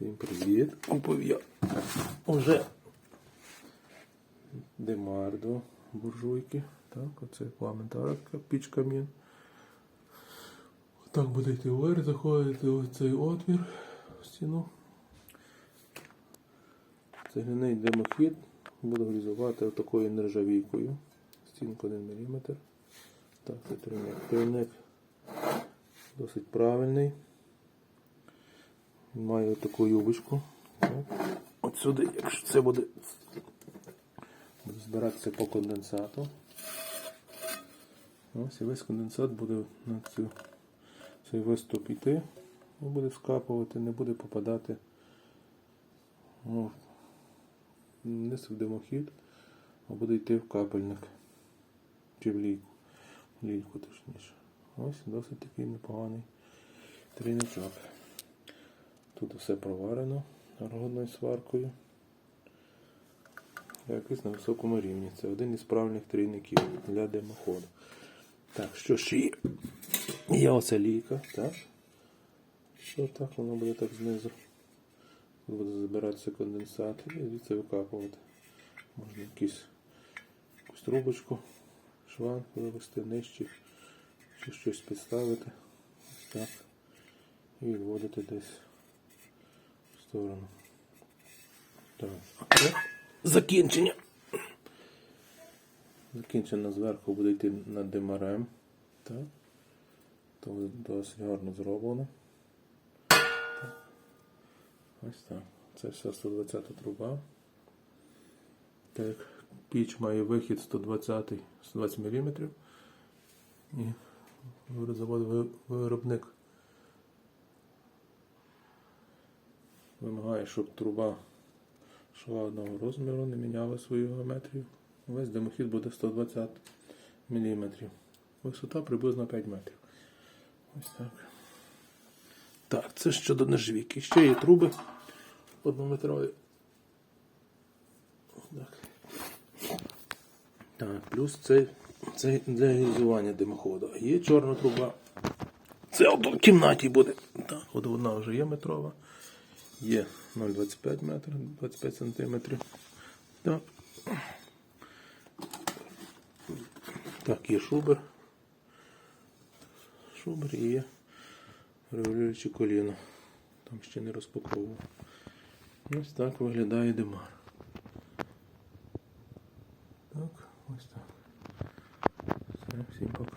Всім привіт. Купив я уже демар до буржуйки. Так, оце пламентара така піч камін. Так буде йти вверх, заходити в цей отвір в стіну. Цегляний димохід буду глізувати отакою нержавійкою. Стінку 1 мм. Так, це трійник. Трійник досить правильний. Має таку юбочку. От сюди, якщо це буде, збиратися по конденсату. Ось і весь конденсат буде на цю, цей виступ йти і буде скапувати, не буде попадати ну, не в димохід, а буде йти в капельник. Чи в лійку. В лійку точніше. Ось досить такий непоганий трійничок. Тут все проварено аргонною сваркою. Якось на високому рівні. Це один із правильних трійників для димоходу. Так, що ще є? Є оця лійка, так? Що так, воно буде так знизу. Буде забиратися конденсат і звідси викапувати. Можна якусь трубочку, шланг вивести нижче, чи щось підставити. Так. І відводити десь сторону. Так. Закінчення. Закінчення зверху буде йти над димарем. Так. То досить гарно зроблено. Так. Ось так. Це вся 120 труба. Так піч має вихід 120 120 мм. І завод виробник вимагає, щоб труба йшла одного розміру, не міняла свою геометрію. Весь димохід буде 120 мм. Висота приблизно 5 метрів. Ось так. Так, це щодо нержавійки. Ще є труби однометрові. Так. Так, плюс це, це для реалізування димоходу. Є чорна труба. Це в кімнаті буде. Так, от вона вже є метрова. Є 0,25 метр, 25 сантиметрів. Так. так, є шубер. Шубер і є регулюючі коліно. Там ще не розпаковував. Ось так виглядає демар. Так, ось так. Все, всім пока.